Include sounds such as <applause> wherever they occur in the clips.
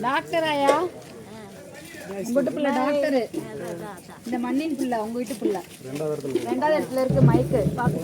Doctor ஆயா உங்க வீட்டு பிள்ளை டாக்டர். இந்த மண்ணின் பிள்ளை உங்க வீட்டு பிள்ளை. ரெண்டாவது இடத்துல இருக்கு. மைக்கு. பாக்கு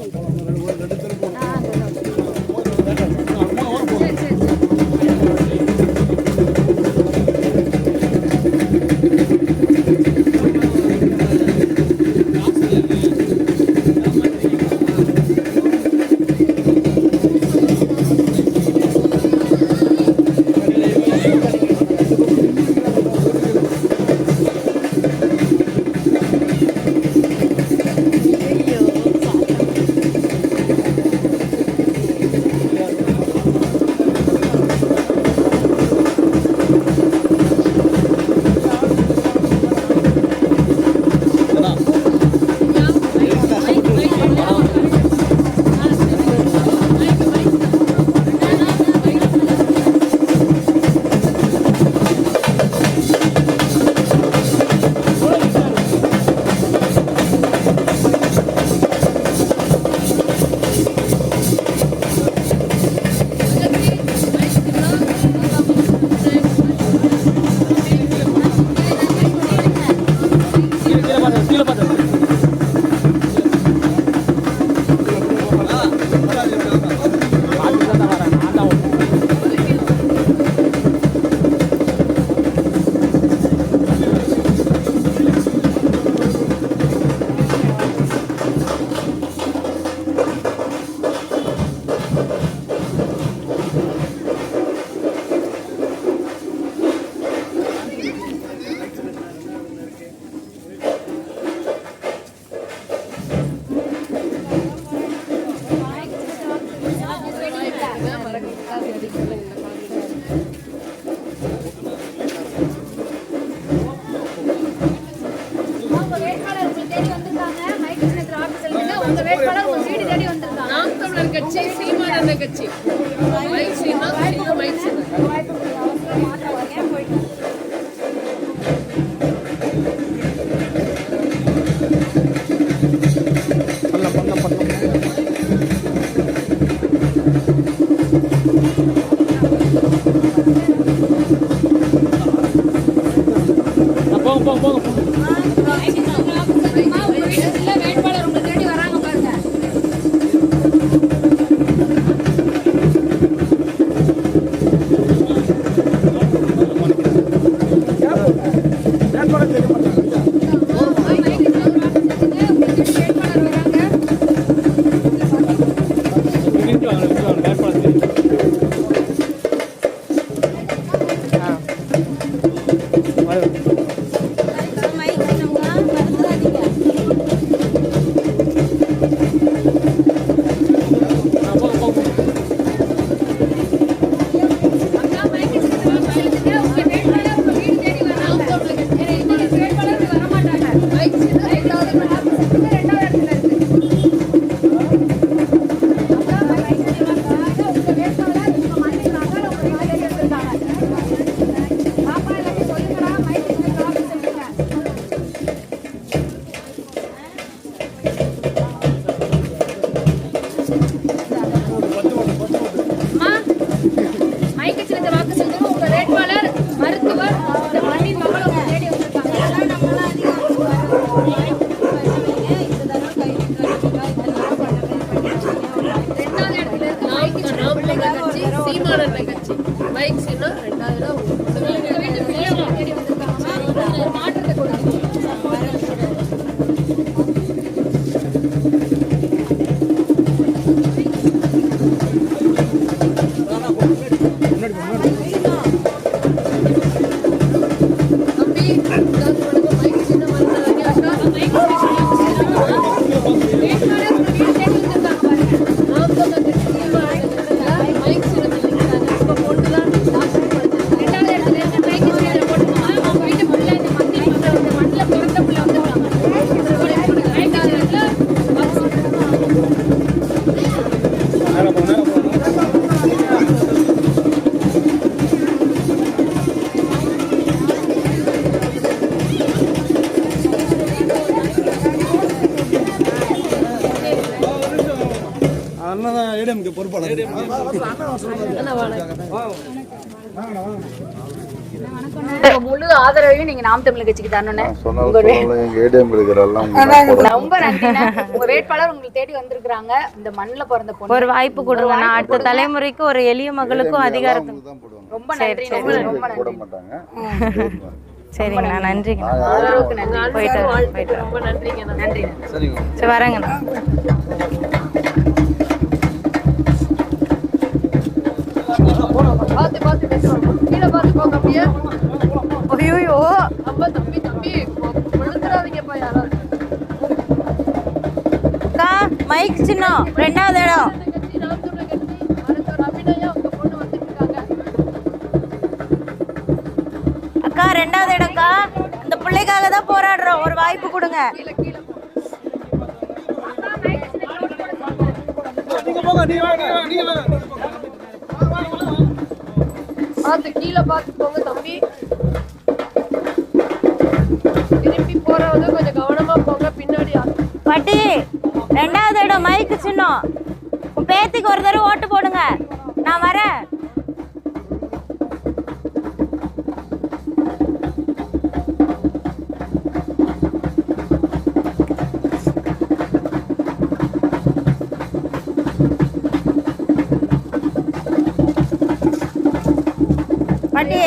கட்சி சீமான் அண்ணா கட்சி மைக் சீனா சீனா மைக் சீனா வாய்ப்பு கொடுங்க. அவசரமா மாட்டாதீங்க. போயிட்டு அம்மா, உங்க வீட்டுல வேட்பாளர் உங்களை தேடி அண்ணன் ஏடிஎம்க்கு பொறுப்பாளர். முழு ஆதரவையும் நீங்க நாம் தமிழ் கட்சிக்கு இருக்கிறெல்லாம் ரொம்ப நன்றிண்ணே. உங்க வேட்பாளர் உங்களை தேடி வந்திருக்காங்க இந்த மண்ணுல பிறந்த பொண்ணு. ஒரு வாய்ப்பு கொடுங்க. நான் அடுத்த தலைமுறைக்கு ஒரு எளிய மகளுக்கும் அதிகாரத்தை தான் போடுவாங்க. ரொம்ப நன்றி ரொம்ப நன்றி. <laughs> சரிங்கண்ணா. நன்றிங்க ஆதரவுக்கு நன்றி. போயிட்டு போயிட்டு. ரொம்ப நன்றிங்க நன்றி சரி வரேங்கண்ணா பார்த்து பார்த்து பேசுவாங்க கீழே பார்த்து போங்க அப்படியே. ஐயோ அம்மா தம்பி தம்பி. விழுந்துடாதீங்கப்பா யாராவது. அக்கா மைக் சின்னம் ரெண்டாவது இடம். அக்கா ரெண்டாவது இடம்க்கா இந்த பிள்ளைக்காக தான் போராடுறோம். ஒரு வாய்ப்பு கொடுங்க. கீழே கீழே போ. நீங்க போங்க நீங்க வாங்க நீங்க வாங்க. பார்த்து கீழே பார்த்து போங்க தம்பி. திரும்பி போறவங்க கொஞ்சம் கவனமா போங்க பின்னாடி பட்டி பாட்டி ரெண்டாவது இடம் மைக்கு சின்னம். உன் பேத்திக்கு ஒரு தடவை ஓட்டு போடுங்க. நான் வரேன். பாட்டி.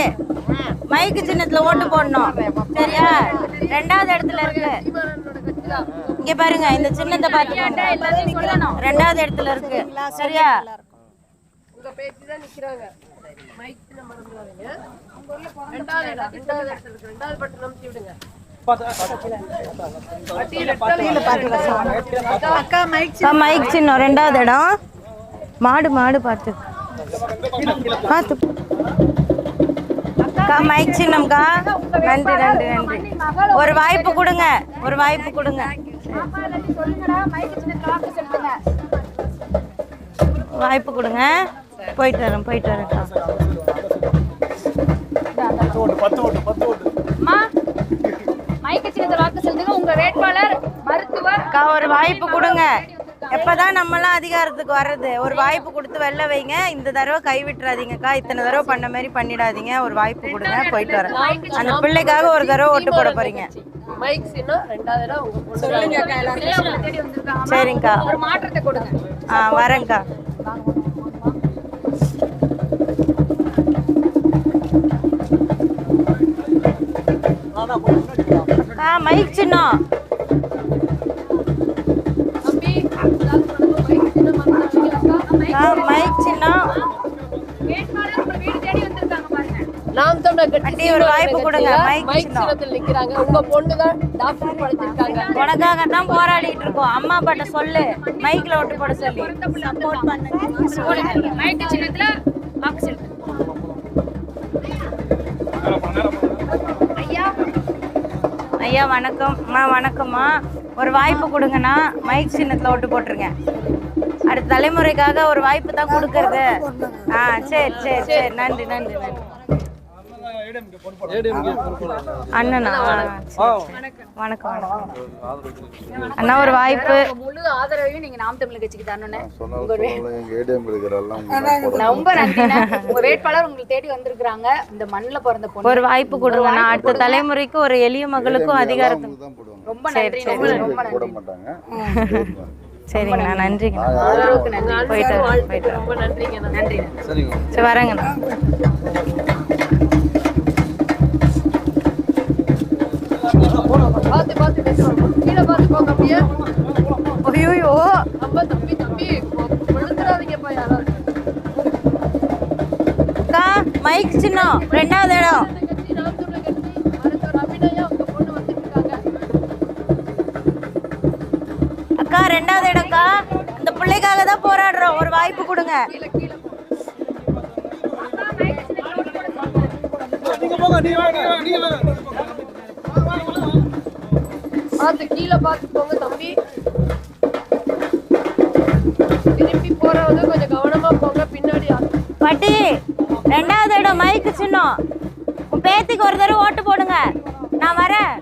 மைக்கு சின்னத்துல ஓட்டு போடணும். சரியா? ரெண்டாவது இடத்துல இருக்கு. இங்க பாருங்க இந்த சின்னத்தை பாத்துக்கோங்க ரெண்டாவது இடத்துல இருக்கு. சரியா? மைக் சின்னம். ரெண்டாவது இடம். மாடு மாடு பார்த்து. பார்த்து. அக்கா மைக் சின்னம்க்கா. நன்றி நன்றி நன்றி. ஒரு வாய்ப்பு கொடுங்க. ஒரு வாய்ப்பு கொடுங்க. வாய்ப்பு கொடுங்க. போயிட்டு வரேன் போயிட்டு வரேன்க்கா மைக்கு சின்னத்துல வாக்கு செலுத்துங்க. உங்க வேட்பாளர் மருத்துவர் அக்கா ஒரு வாய்ப்பு கொடுங்க. எப்பதான் நம்மலாம் அதிகாரத்துக்கு வர்றது? ஒரு வாய்ப்பு கொடுத்து வெளில வைங்க. இந்த தடவை கை விட்டுறாதீங்கக்கா இத்தனை தடவை பண்ண மாதிரி பண்ணிடாதீங்க. ஒரு வாய்ப்பு கொடுங்க. போயிட்டு வரேன். அந்த பிள்ளைக்காக ஒரு தடவை ஓட்டு போட போறீங்க. மைக் சின்ன ரெண்டாவது இடம் உங்க பொண்ணு சொல்லுங்க பிள்ளை உங்களை தேடி வந்திருக்காங்க சரிங்கக்கா. ஒரு மாற்றத்தை கொடுங்க. ஆ வரேங்க்கா மைக் சின்னம் நாம் தமிழர் கட்சி ஒரு வாய்ப்பு கொடுங்க. Mike mike. சின்னத்தில் நிக்கிறாங்க. உங்க பொண்ணு தான் டாக்டர் படிச்சிருக்காங்க. உனக்காக தான் போராடிட்டு இருக்கோம். அம்மா அப்பாட்ட சொல்லு. மைக்ல ஓட்டு போட சொல்லி. சப்போர்ட் பண்ணுங்க. மைக்கு சின்னத்துல வாக்கு செலுத்துங்க ஐயா. ஐயா வணக்கம். அம்மா வணக்கம்மா. ஒரு வாய்ப்பு கொடுங்கன்னா மைக் சின்னத்தில் ஓட்டு போட்டுருங்க அடுத்த தலைமுறைக்காக ஒரு வாய்ப்பு தான் கொடுக்கறது. ஆ சரி சரி சரி. நன்றி நன்றி. அண்ணனா. வணக்கம். வணக்கம் அண்ணா ஒரு வாய்ப்பு. முழு ஆதரவையும் நீங்க நாம் தமிழ் கட்சிக்கு ரொம்ப நன்றிண்ணே. உங்க வேட்பாளர் உங்களை தேடி வந்திருக்காங்க இந்த மண்ணுல பிறந்த பொண்ணு. ஒரு வாய்ப்பு கொடுங்க அடுத்த தலைமுறைக்கு ஒரு எளிய மகளுக்கும் அதிகாரத்தை ரொம்ப நன்றி நன்றி ரொம்ப நன்றி சரிங்கண்ணா. நன்றிங்க நன்றி போயிட்டு போயிட்டு. ரொம்ப நன்றிங்க நன்றி சரி வரேங்கண்ணா. கீழே பார்த்து போங்க அப்படியே. ஐயோ அம்மா தம்பி தம்பி விழுந்துடாதீங்கப்பா யாராவது. அக்கா மைக் சின்னம் ரெண்டாவது இடம். அக்கா ரெண்டாவது இடம்க்கா இந்த பிள்ளைக்காக தான் போராடுறோம். ஒரு வாய்ப்பு கொடுங்க. நீங்க போங்க நீங்க நீங்க பார்த்து கீழே பார்த்து போங்க தம்பி. திரும்பி போறவங்க கொஞ்சம் கவனமா போங்க பின்னாடி பட்டி ரெண்டாவது இடம் மைக்கு சின்னம். உன் பேத்திக்கு ஒரு தடவை ஓட்டு போடுங்க. நான் வரேன்.